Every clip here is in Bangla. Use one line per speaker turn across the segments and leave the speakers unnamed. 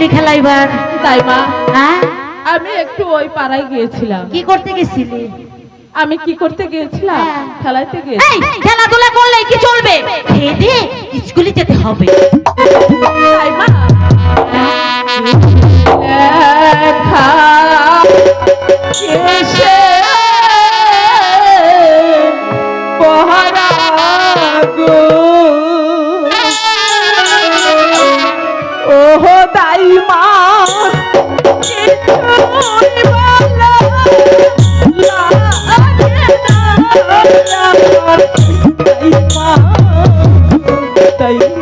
হোলি খেলাইবার
তাই মা।
হ্যাঁ?
আমি একটু ওই পাড়ায় গিয়েছিলাম।
কি করতে গেছিলি?
আমি কি করতে গিয়েছিলাম?
হ্যাঁ।
খেলাইতে গিয়েছিলাম।
খেলাধুলা করলে কি চলবে? খেয়ে স্কুলে যেতে হবে।
তাই মা। পহারা গো। তাই মা তাই মা।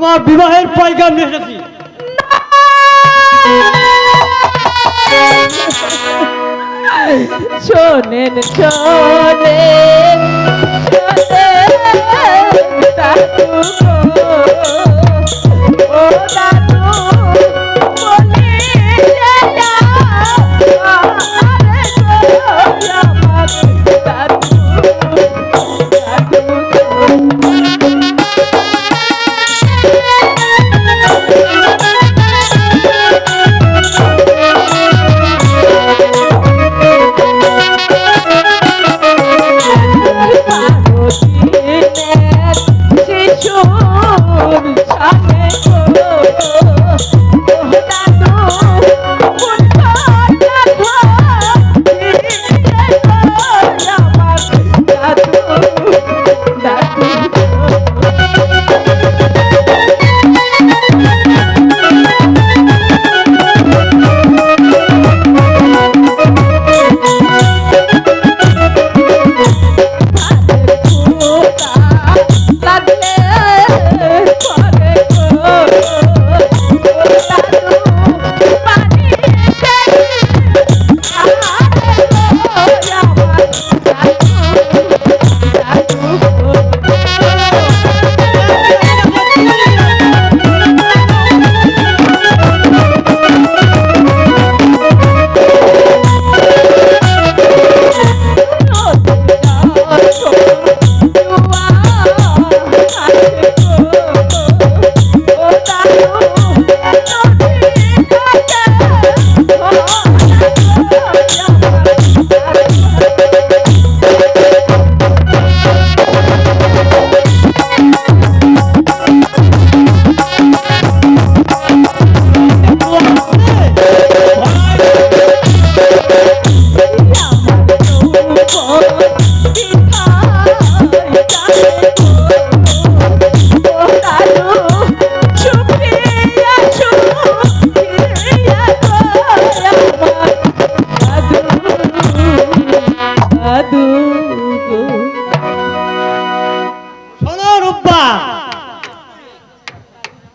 তোমার বিবাহের পয়গাম নিয়ে এসেছি।
শোনেন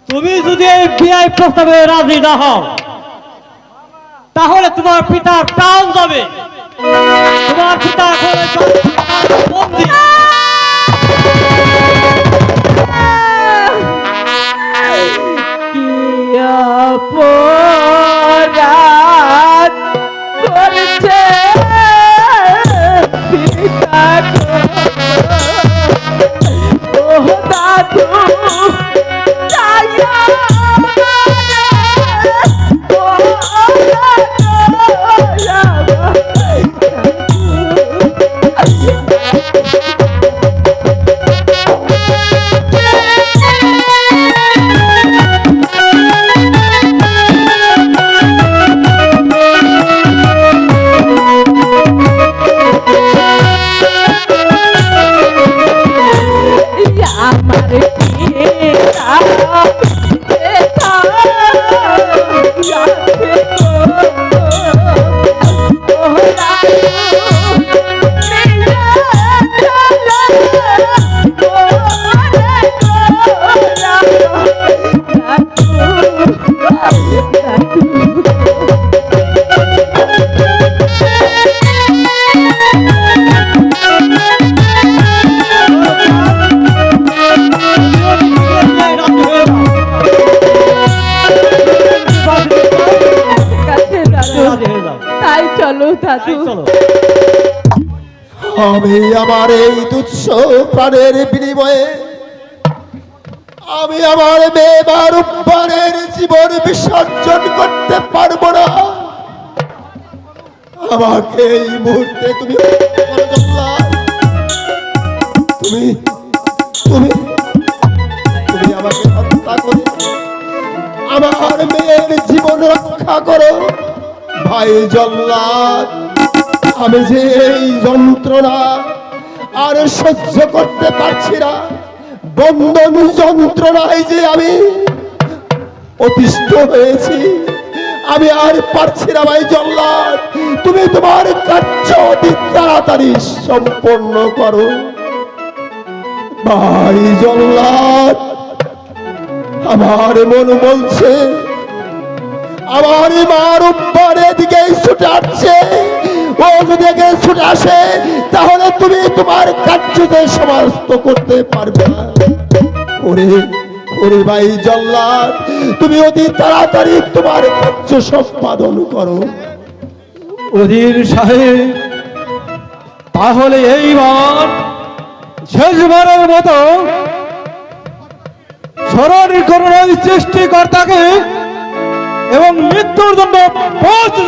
তুমি যদি এই প্রস্তাবে রাজি না হও তাহলে তোমার পিতার প্রাণ যাবে। তোমার পিতা বন্দী
অপরাধ করছে পিতা। ও দাদু যাইয়া
আমি আমার এই তুচ্ছ প্রাণের বিনিময়ে। আমি আমার মেয়ে বা রূপবানের জীবন বিসর্জন করতে পারব না। আমাকে এই মুহূর্তে তুমি। তুমি তুমি তুমি আমাকে হত্যা করে। আমার মেয়ের জীবন রক্ষা করো। ভাই জল্লাদ আমি যে এই যন্ত্রণা আর সহ্য করতে পারছি না, বন্ধন যন্ত্রণায় যে আমি অতিষ্ঠ হয়েছি, আমি আর পারছি না ভাই জল্লাদ। তুমি তোমার কার্য অতি তাড়াতাড়ি সম্পন্ন করো। ভাই জল্লাদ, আমার মন বলছে, আমার মার উপরে দিকে ছুটে আসছে। ও যদি এখানে ছুটে আসে তাহলে তুমি তোমার সমাপ্ত করতে পারবে না। ওরে ওরে ভাই জল্লাদ তুমি অতি তাড়াতাড়ি তোমার কার্য সম্পাদন করো।
অধীর সাহেব তাহলে এইবার শেষবারের মতো স্মরণ করুন সৃষ্টিকর্তাকে এবং মৃত্যুর জন্য পৌঁছে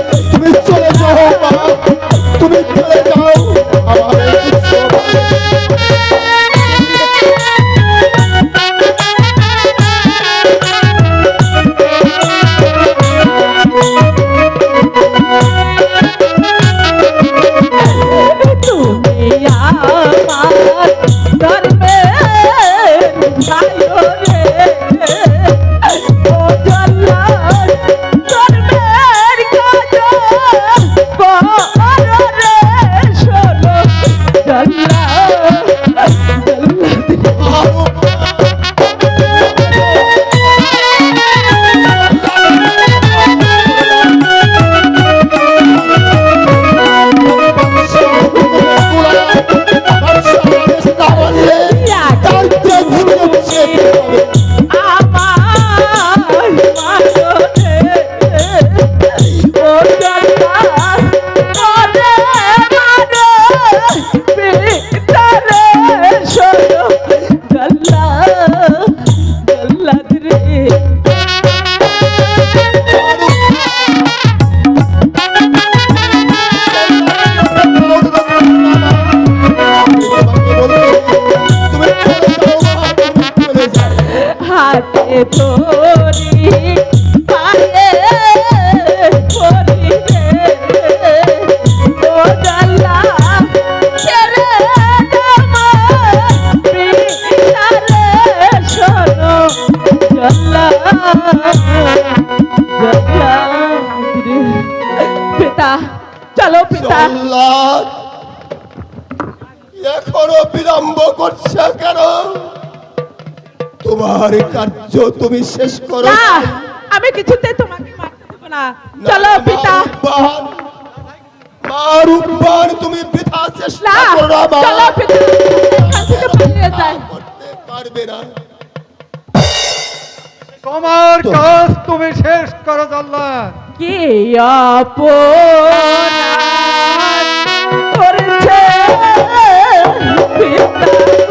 তো তোমার কার্য তুমি শেষ করো।
না আমি কিছুতে তোমাকে মারতে দেবো না। চলো পিতা।
মা তুমি বৃথা চেষ্টা করো না,
চলো পিতা পালিয়ে যাই।
করতে পারবে না।
তোমার কাজ তুমি শেষ করো জল্লাদ
কি অপরাধ করেছে? পিতা।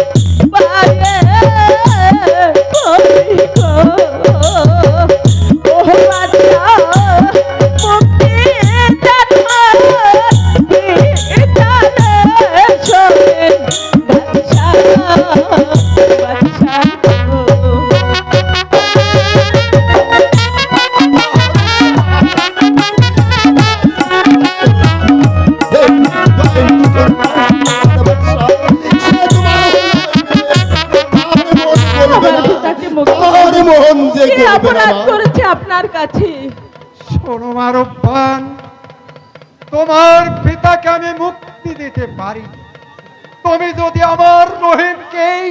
মারব্বান তোমার পিতাকে আমি মুক্তি দিতে পারি। তুমি যদি আমার রহিমকেই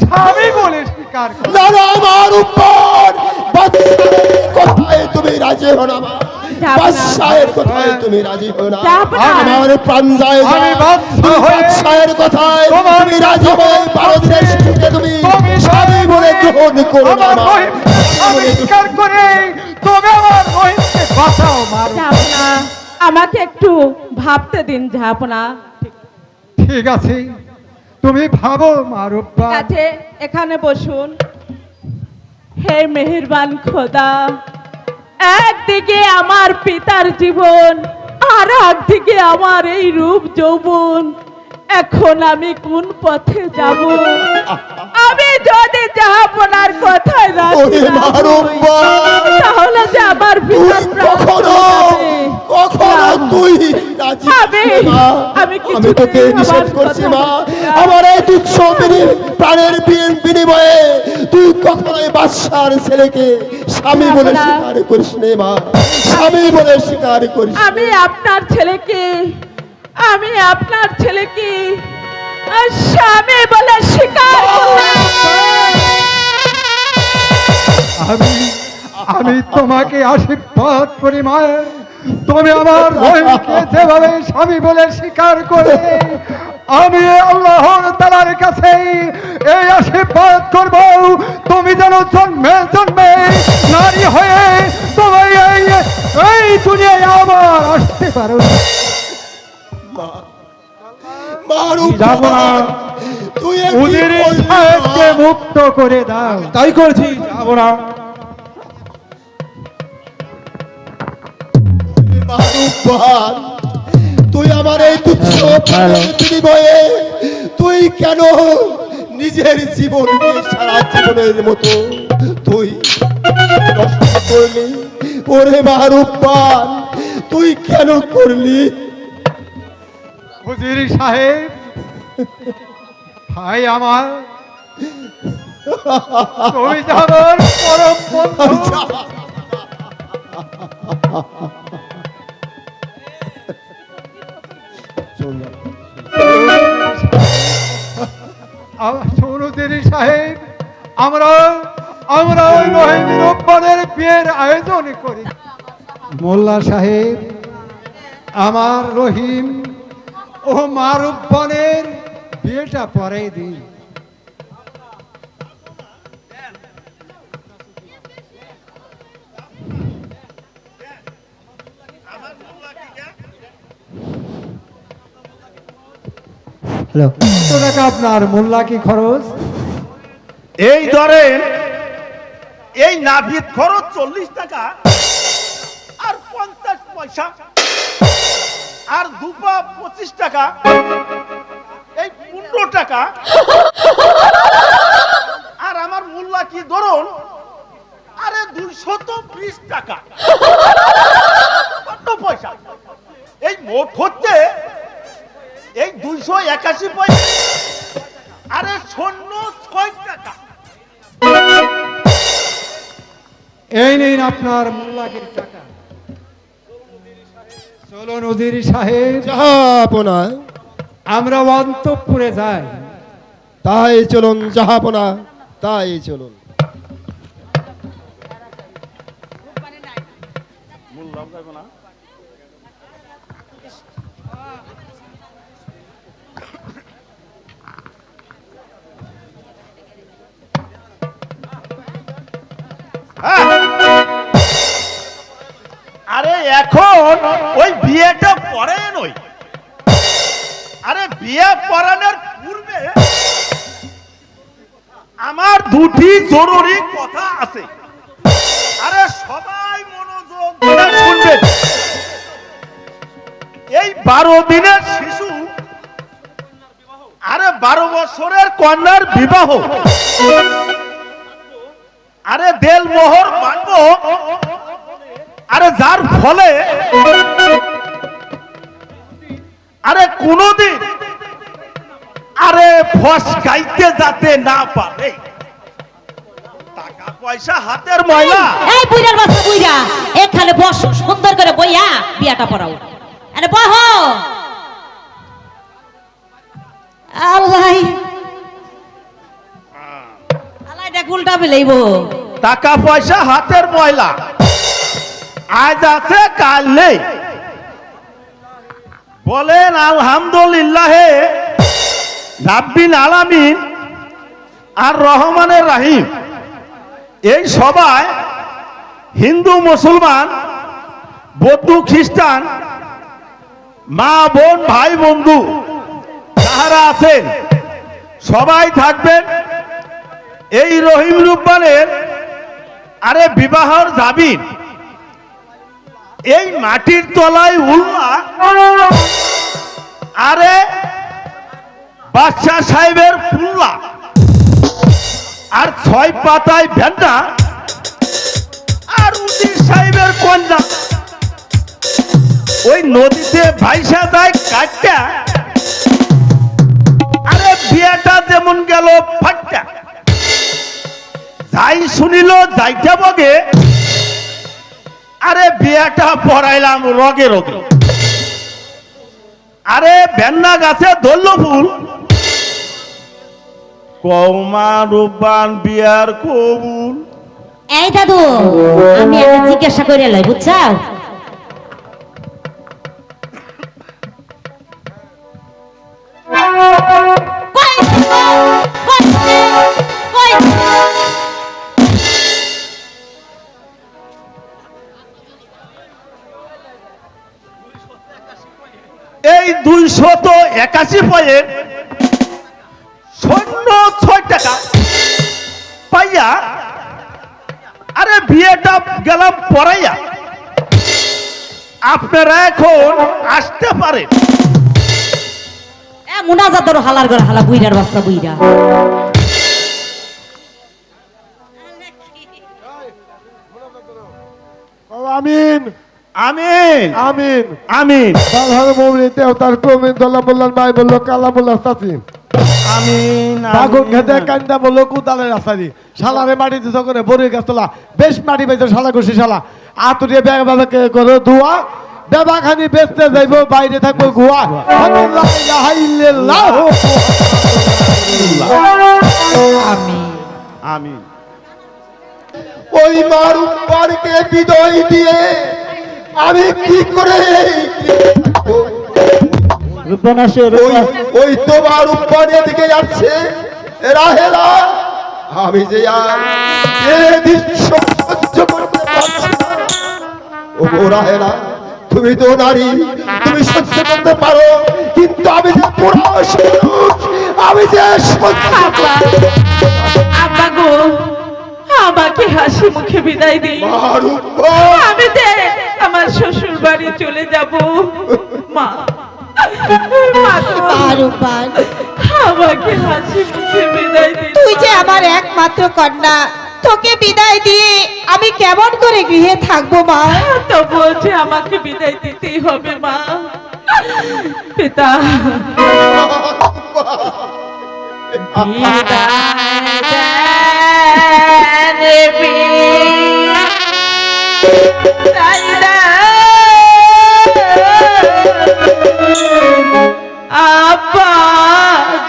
স্বামী বলে স্বীকার করো।
আমার উপর কথায় তুমি রাজি হো না মা।
যাব না।
বাদশাহের কথায় তুমি রাজি হো না। আমার প্রাণ যায়
আমি বাধ্য
তুমি বাদশাহের কথায় তুমি রাজি বারো তুমি
তুমি
স্বামী বলে গ্রহণ করো না
আমার আবিষ্কার করে
আমাকে একটু ভাবতে দিন ঝাপনা।
ঠিক আছে তুমি ভাবো মারুব্বা
আছে এখানে বসুন। হে মেহেরবান খোদা একদিকে আমার পিতার জীবন আর একদিকে আমার এই রূপ যৌবন। এখন আমি কোন পথে যাব আমি যদি যাহাপনার কথায়
মারুব্বা
তাহলে যে আমার
কখনো। কখনো। তুই
আমি-। আমি
তোকে নিষেধ করছি মা আমার এই তুচ্ছ প্রাণের বিন- বিনিময়ে তুই কখনোই বাদশার ছেলেকে স্বামী বলে। স্বীকার করিস নে মা স্বামী বলে স্বীকার করিস
আমি আপনার ছেলেকে আমি আপনার ছেলেকে স্বামী বলে স্বীকার
আমি আমি তোমাকে আশীর্বাদ করি মায়ের। তুমি আমার যেভাবে স্বামী বলে স্বীকার করে, আমি আল্লাহর তালার কাছে এই আশীর্বাদ করব। তুমি যেন জন্মে জন্মে নারী হয়ে এই এই দুনিয়ায় আবার আসতে পারো। সাহেবকে মুক্ত করে দাও।
তাই করেছি যাব না।
তুই আমার এই তুচ্ছ বিনিময়ে তুই কেন নিজের জীবনকে সারা জীবনের মতো তুই করলি? ওরে মারুফান তুই কেন করলি?
হুজির সাহেব, ভাই আমার, তুমি যে পরম বন্ধু। সাহেব, আমরা আমরা ওই রহিম রব্বানের বিয়ের আয়োজন করি। মোল্লা সাহেব, আমার রহিম ও মারুব্বানের বিয়েটা পরে দিন। আপনার মোল্লা কি খরচ?
এই ধরেন, এই নাভিদ খরচ চল্লিশ টাকা আর পঞ্চাশ পয়সা আর দুপা পঁচিশ টাকা, এই পনেরো টাকা। আর আমার মূল্যা কি ধরুন? আরে দুইশত বিশ টাকা। পয়সা? এই মোট হচ্ছে এই দুইশো একাশি পয়সা। আরে শূন্য ছয় টাকা।
এই নিন আপনার মোল্লাকের টাকা চলুন উজির সাহেব। আমরা অন্তপুরে যাই।
তাই চলুন জাহাপনা তাই চলুন।
আরে এখন ওই বিয়েটা পরে নই। আরে বিয়ে পড়ানোর পূর্বে আমার দুটি জরুরি কথা আছে। আরে সবাই মনোযোগ এই বারো দিনের শিশু, আরে বারো বছরের কন্যার বিবাহ। আরে দেল মোহর মানবো আরে যার ফলে আরে কোনদিন আরে ফস গাইতে যাতে না পারে। টাকা পয়সা হাতের ময়লা।
এই বুইরার বাচ্চা বুইরা এখানে বস সুন্দর করে বইয়া বিয়াটা পড়াও। আরে বহ। আল্লাহ। আল্লাহ এটা উল্টা বেলাইব
টাকা পয়সা হাতের ময়লা। আজ আছে, কাল নেই। বলেন, আলহামদুলিল্লাহ রাব্বিন আলামিন আর রহমানের রাহিম। এই সবাই হিন্দু, মুসলমান, বৌদ্ধ, খ্রিস্টান, মা, বোন, ভাই, বন্ধু, যাহারা আছেন, সবাই থাকবেন এই রহিম রূপবানের আরে বিবাহর যাবিন এই মাটির তলায় উল্লা। আরে, বাদশাহ সাহেবের পুল্লা। আর ছয় পাতায় ভেন্ডা। আর উদির সাহেবের কন্যা। ওই নদীতে ভাইসা যায় কাটটা আরে বিয়েটা যেমন গেল ফাটটা। যাই শুনিল, যাইটা বগে। আরে বিয়েটা পড়াইলাম রগে রগে। আরে বেন্না গাছে ধরল ফুল। কৌমা রূপবান বিয়ার কবুল।
এই দাদু, আমি জিজ্ঞাসা করে লই, বুঝছাও? কই? কই? কই?
দুইশত একাশি পয়েন্ট শূন্য ছয় টাকা। পাইয়া আরে বিয়েটা গেলাম পড়াইয়া। আপনারা এখন আসতে পারেন।
এ মুনাজাতর হালার করে হালা বুইরার বাচ্চা বুইরা
আমিন।
আমিন।
আমিন।
আমিন।
সাধারণ মৌমিন দেবতার কমিন দোল্লা মাই বলল কালা মোল্লার চাচি
আমিন
বাগুন খেতে
আমিন।
কান্দা বলল কুদালের রাস্তাদি শালারে মাটি দিতে করে বড়ি গাছ তোলা। বেশ মাটি পাইছে শালা ঘুষি শালা। আতুরিয়ে ব্যাগ বাবাকে করে ধোয়া। বেবা বেচতে যাইব বাইরে থাকব গুয়া।
আমিন।
ওই মার উপরকে বিদয় দিয়ে আমি কি করে ওই ওই তোমার উপরে দিকে যাচ্ছে। রাহেলা আমি যে আর এ দৃশ্য সহ্য করতে পারছি না। ও তুমি তো নারী তুমি সহ্য করতে পারো কিন্তু আমি যে পুরুষ আমি যে
আব্বা গো আমাকে হাসি মুখে বিদায় দিই যাব? মা। আমাকে হাসি মুখে বিদায়
তুই যে আমার একমাত্র কন্যা তোকে বিদায় দিয়ে আমি কেমন করে গৃহে থাকব মা?
যে আমাকে বিদায় দিতেই হবে মা। পিতা।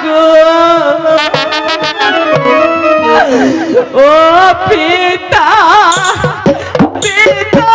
গো। ও পিতা পিতাই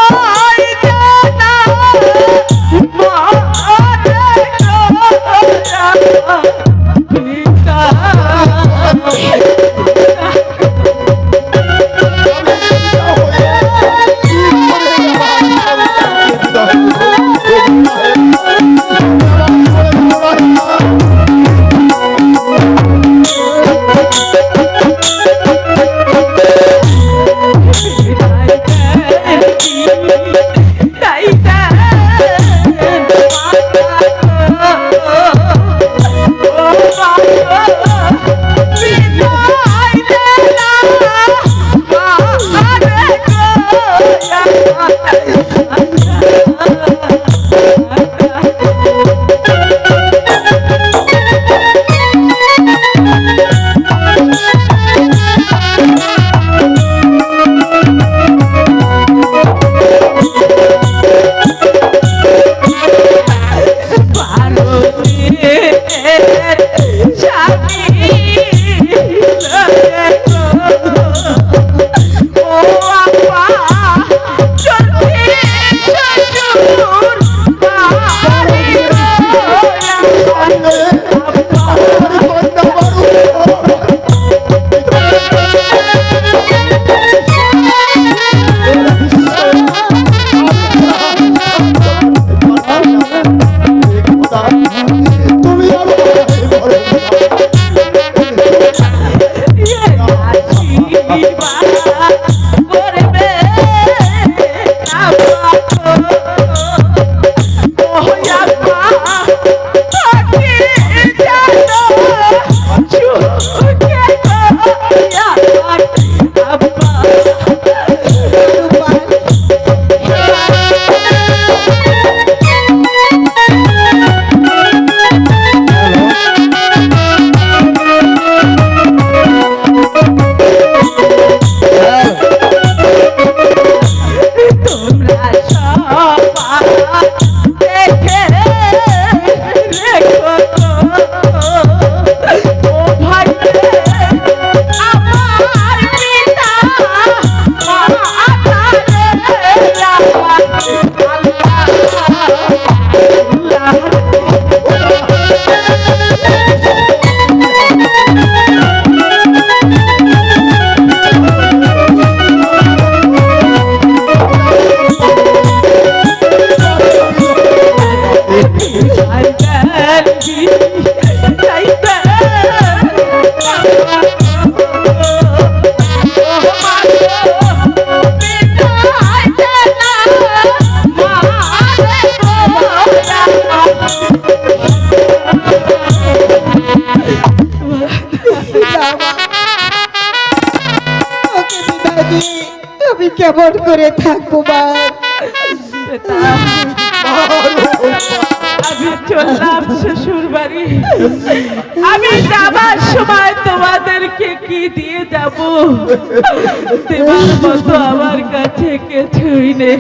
দেবার মতো আমার কাছে কিছুই নেই।